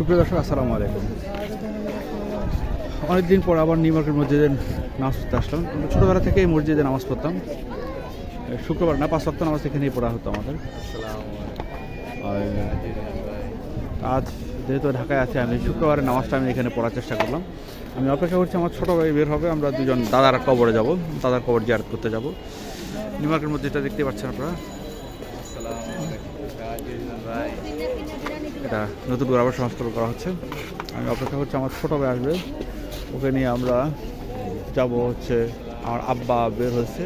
সুপ্রিয় দর্শক, আসসালামু আলাইকুম। অনেকদিন পর আবার নিউ মার্কেট মসজিদে নামাজ পড়তে আসলাম। ছোটোবেলা থেকে এই মসজিদে নামাজ পড়তাম। শুক্রবার না, পাঁচ সপ্তাহ নামাজ এখানেই পড়া হতো আমাদের। আজ যেহেতু ঢাকায় আছে, আমি শুক্রবারের নামাজটা আমি এখানে পড়ার চেষ্টা করলাম। আমি অপেক্ষা করছি আমার ছোটো ভাই বের হবে, আমরা দুজন দাদার কবরে যাব, দাদার কবর জিয়ারত করতে যাব। নিউ মার্কেট মসজিদটা দেখতে পাচ্ছেন আপনারা। এটা নতুন করে আবার সংস্করণ করা হচ্ছে। আমি অপেক্ষা করছি আমার ছোটো ভাই আসবে। ওকে নিয়ে আমরা যাব হচ্ছে, আমার আব্বা বের হয়েছে।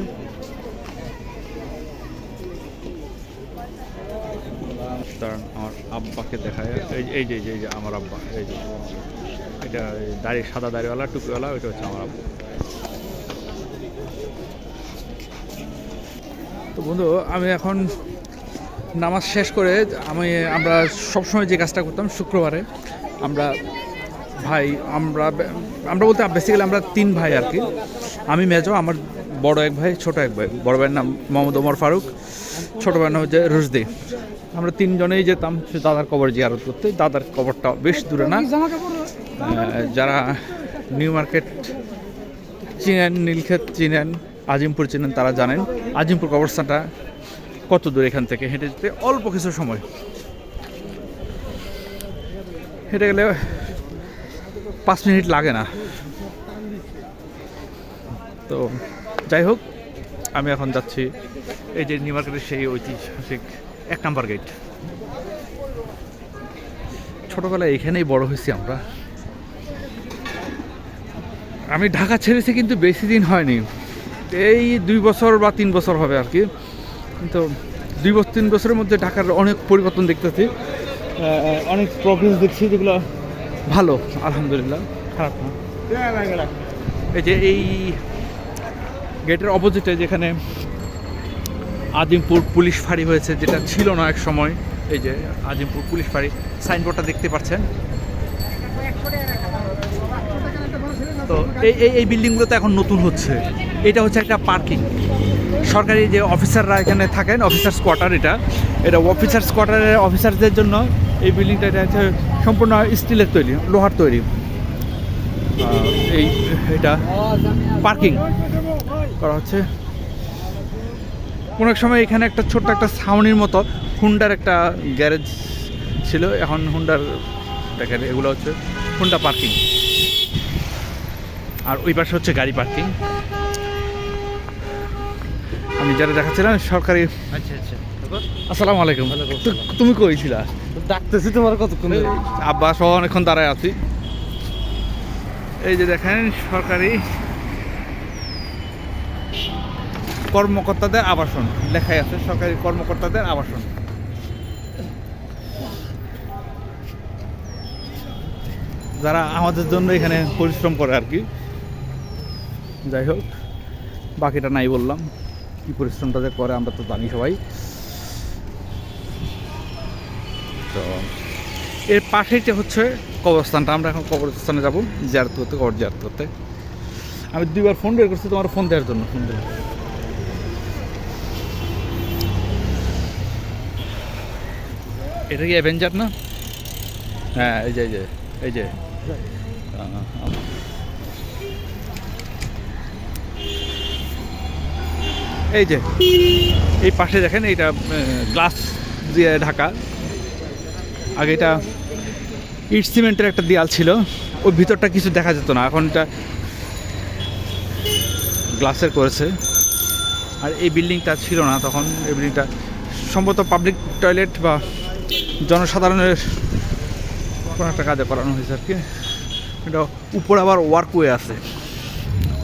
আমার আব্বাকে দেখায়। এই যে এই যে আমার আব্বা, এই যে। এটা দাড়ি, সাদা দাড়িওয়ালা, টুপিওয়ালা, ওইটা হচ্ছে আমার আব্বা। তো বন্ধু, আমি এখন নামাজ শেষ করে আমি আমরা সবসময় যে কাজটা করতাম শুক্রবারে আমরা ভাই আমরা আমরা বলতে বেসিক্যালি আমরা তিন ভাই আর কি। আমি মেজো আমার বড় এক ভাই ছোট এক ভাই। বড় ভাইয়ের নাম মোহাম্মদ ওমর ফারুক ছোট ভাইয়ের নাম হচ্ছে রুশদি। আমরা তিনজনেই যেতাম সে দাদার কবর জিয়ারত করতে। দাদার কবরটা বেশ দূরে না। যারা নিউ মার্কেট চিনেন নীলক্ষেত চিনেন আজিমপুর চিনেন তারা জানেন। আজিমপুর কবরস্থানটা কত দূর এখান থেকে হেঁটে যেতে? অল্প কিছু সময়। হেঁটে গেলে পাঁচ মিনিট লাগে না। তো যাই হোক, আমি এখন যাচ্ছি এই যে নিউ মার্কেটের সেই ঐতিহাসিক এক নাম্বার গেট। ছোটবেলায় এখানেই বড় হয়েছি আমরা। আমি ঢাকা ছেড়েছি কিন্তু বেশি দিন হয়নি। এই দুই বছর বা তিন বছর হবে আর কি। কিন্তু দুই বছর, তিন বছরের মধ্যে ঢাকার অনেক পরিবর্তন দেখতেছি। অনেক প্রগ্রেস দেখছি, যেগুলো ভালো, আলহামদুলিল্লাহ। খারাপ না। এই যে এই গেটের অপোজিটে যেখানে আদিমপুর পুলিশ ফাঁড়ি হয়েছে, যেটা ছিল না এক সময়, এই যে আদিমপুর পুলিশ ফাঁড়ি সাইনবোর্ডটা দেখতে পাচ্ছেন? তো এই এই এই বিল্ডিংগুলো তো এখন নতুন হচ্ছে। এটা হচ্ছে একটা পার্কিং সরকারি যে অফিসাররা এখানে থাকেন অফিসার্স কোয়ার্টার এটা। এটা অফিসার্স কোয়ার্টারের অফিসারদের জন্য এই বিল্ডিংটা এটা হচ্ছে সম্পূর্ণ স্টিলের তৈরি, লোহার তৈরি। এই এটা পার্কিং করা হচ্ছে। কোনো এক সময় এখানে একটা ছোট্ট একটা ছাউনির মতো হুন্ডার একটা গ্যারেজ ছিল, এখন হুন্ডার দেখেন, এগুলো হচ্ছে হুন্ডা পার্কিং আর ওই পাশে হচ্ছে গাড়ি পার্কিং আমি যারা দেখাচ্ছিলাম সরকারি আচ্ছা আচ্ছা। আসসালামু আলাইকুম। তুমি কইছিলা ডাকতেছি তোমার কতক্ষণ আব্বা সহ অনেকক্ষণ দাঁড়ায় আছি। এই যে দেখেন সরকারি কর্মকর্তাদের আবাসন লেখাই আছে সরকারি কর্মকর্তাদের আবাসন। যারা আমাদের জন্য এখানে পরিশ্রম করে আর কি। যাই হোক বাকিটা নাই বললাম। কি পরিশ্রমটা যে করে, আমরা তো জানি সবাই। তো এর পাশেই যে হচ্ছে কবরস্থানটা। আমরা এখন কবরস্থানে যাব, জিয়ারত করতে, কবর জিয়ারত করতে। আমি দুইবার ফোন বের করছি তোমার ফোন দেওয়ার জন্য, ফোন দেওয়ার এটা কি অ্যাভেঞ্জার না? হ্যাঁ এই যে এই যে এই যে। এই যে, এই পাশে দেখেন এইটা গ্লাস দিয়ে ঢাকা। আগে এটা ইট সিমেন্টের একটা দেয়াল ছিল ওই ভিতরটা কিছু দেখা যেত না, এখন এটা গ্লাসের করেছে। আর এই বিল্ডিংটা ছিল না তখন, এই বিল্ডিংটা সম্ভবত পাবলিক টয়লেট বা জনসাধারণের কোনো একটা কাজে করানো হয়েছে আর কি। এটা উপরে আবার ওয়ার্কওয়ে আছে,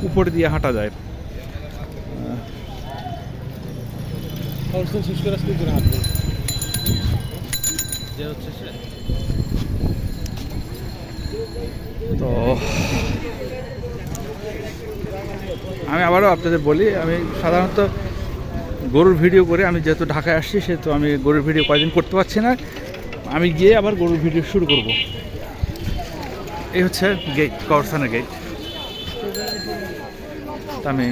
উপরে দিয়ে হাঁটা যায়। শেষ করে হাঁটবো। যে হচ্ছে সে। তো আমি আবারও আপনাদের বলি আমি সাধারণত গরুর ভিডিও করে আমি যেহেতু ঢাকায় আসছি সেহেতু আমি গরুর ভিডিও কয়েকদিন করতে পারছি না। আমি গিয়ে আবার গরুর ভিডিও শুরু করব। এই হচ্ছে গেট কবরস্থানের গেট আমি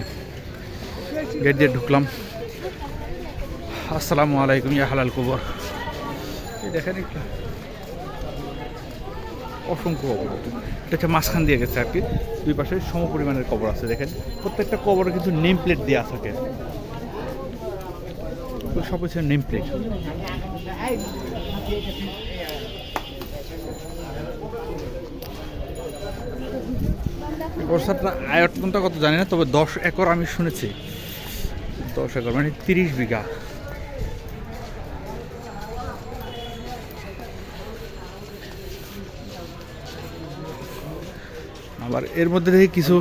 গেট দিয়ে ঢুকলাম। আসসালামু আলাইকুম, ইয়া হালাল কবর। দেখেন একটু। অসংখ্য কবর। এটা হচ্ছে মাঝখান দিয়ে গেছে আর কি। দুই পাশে সম পরিমাণের কবর আছে, দেখেন। প্রত্যেকটা কবরে কিন্তু নেম প্লেট দেওয়া থাকে। সব হচ্ছে নেম প্লেট বর্ষাটা আয়তনটা কত জানি না, তবে দশ একর আমি শুনেছি। দশ একর মানে তিরিশ বিঘা। আবার এর মধ্যে দেখি কিছু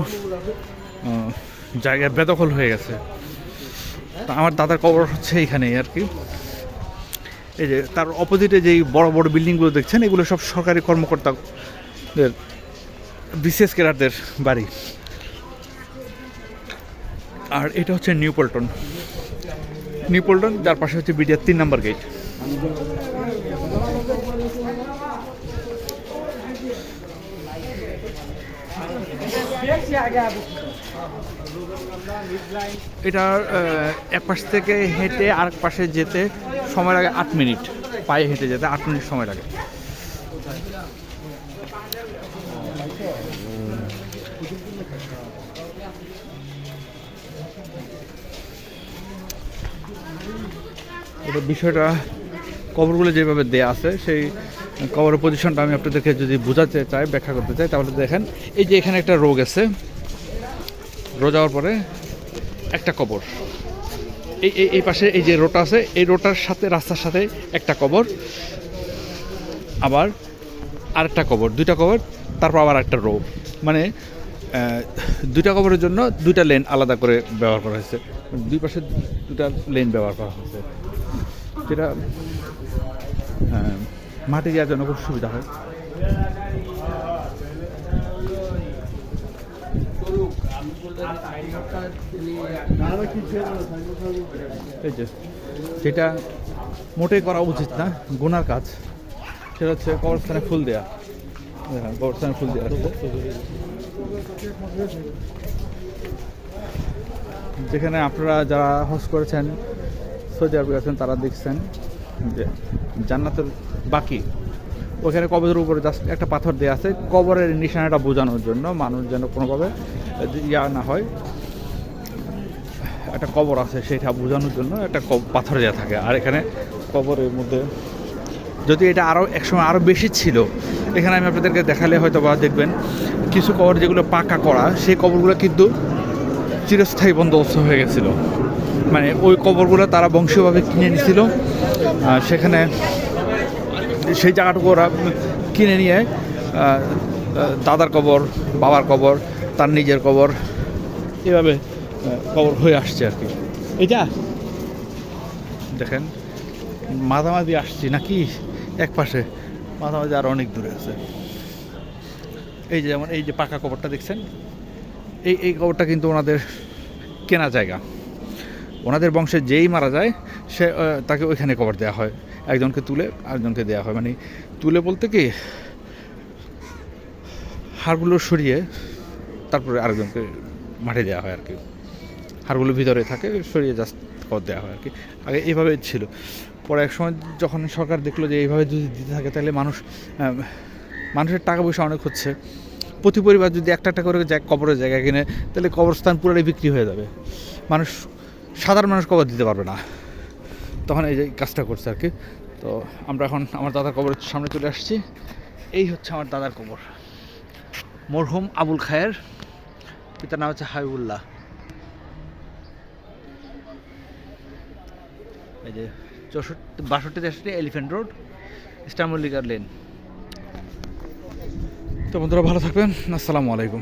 জায়গা বেদখল হয়ে গেছে। আমার দাদার কবর হচ্ছে এইখানেই আর কি। এই যে তার অপোজিটে যেই বড় বড় বিল্ডিংগুলো দেখছেন, এগুলো সব সরকারি কর্মকর্তাদের বিসিএস কেরারদের বাড়ি। আর এটা হচ্ছে নিউ পল্টন। নিউ পল্টন, যার পাশে হচ্ছে বিডিআর তিন নাম্বার গেট। এটার এক পাশ থেকে হেঁটে আরেক পাশে যেতে সময় লাগে আট মিনিট। পায়ে হেঁটে যেতে আট মিনিট সময় লাগে। এটা বিষয়টা কবরগুলো যেভাবে দেয়া আছে, সেই কবরের পজিশনটা আমি আপনাদেরকে যদি বোঝাতে চাই ব্যাখ্যা করতে চাই তাহলে দেখেন এই যে এখানে একটা রোগ আছে রো যাওয়ার পরে একটা কবর। এই এই এই পাশে এই যে রোটা আছে এই রোটার সাথে রাস্তার সাথে একটা কবর আবার আরেকটা কবর দুইটা কবর তারপর আবার একটা রো মানে দুইটা কবরের জন্য দুইটা লেন আলাদা করে ব্যবহার করা হয়েছে। দুই পাশে দুটা লেন ব্যবহার করা হয়েছে। যেটা আহ, মাটি দেওয়ার জন্য খুব সুবিধা হয়। এই যেটা মোটেই করা উচিত না, গোনার কাজ। সেটা হচ্ছে কবরস্থানে ফুল দেয়া। হ্যাঁ কবরস্থানে ফুল দেওয়া যেখানে আপনারা যারা হজ করেছেন, সৌদি আরবে আছেন, তারা দেখছেন যে জান্নাতের বাকি। ওখানে কবরের উপরে জাস্ট একটা পাথর দেওয়া আছে। কবরের নিশানাটা বোঝানোর জন্য মানুষ যেন কোনোভাবে ইয়া না হয়। একটা কবর আছে, সেটা বোঝানোর জন্য একটা পাথর দেওয়া থাকে। আর এখানে কবরের মধ্যে যদি এটা আরও একসময় আরও বেশি ছিল, এখানে আমি আপনাদেরকে দেখালে হয়তো বা দেখবেন, কিছু কবর যেগুলো পাকা করা, সেই কবরগুলো কিন্তু চিরস্থায়ী বন্দোবস্ত হয়ে গেছিল। মানে ওই কবরগুলো তারা বংশীয়ভাবে কিনে নিছিল। সেখানে সেই জায়গাটুকু ওরা কিনে নিয়ে দাদার কবর বাবার কবর তার নিজের কবর এভাবে কবর হয়ে আসছে আর কি। এটা? দেখেন মাঝামাঝি আসছি নাকি? এক পাশে মাঝামাঝি আর অনেক দূরে আছে। এই যে যেমন এই যে পাকা কবরটা দেখছেন? এই এই কবরটা কিন্তু ওনাদের কেনা জায়গা। ওনাদের বংশে যেই মারা যায় সে তাকে ওইখানে কভার দেওয়া হয়। একজনকে তুলে আরেকজনকে দেওয়া হয়। মানে তুলে বলতে কি, হাড়গুলো সরিয়ে তারপরে আরেকজনকে মাঠে দেওয়া হয় আর কি হাড়গুলো ভিতরে থাকে, সরিয়ে জাস্ট কবর দেওয়া হয় আর কি আগে এইভাবে ছিল। পরে এক সময় যখন সরকার দেখল যে এইভাবে যদি দিতে থাকে, তাহলে মানুষ মানুষের টাকা পয়সা অনেক হচ্ছে। প্রতি পরিবার যদি একটা একটা করে কবরের জায়গা কিনে, তাহলে কবরস্থান পুরোটাই বিক্রি হয়ে যাবে। মানুষ, সাধারণ মানুষ কবর দিতে পারবে না। তখন এই যে কাজটা করছে আর কি। তো আমরা এখন আমার দাদার কবরের সামনে চলে আসছি। এই হচ্ছে আমার দাদার কবর। মরহুম আবুল খায়ের। পিতার নাম হচ্ছে হাবিবুল্লাহ। এই যে চৌষট্টি, বাষট্টি, তেষট্টি এলিফেন্ট রোড ইস্টামল্লিকার লেন। তো বন্ধুরা ভালো থাকবেন। আসসালামু আলাইকুম।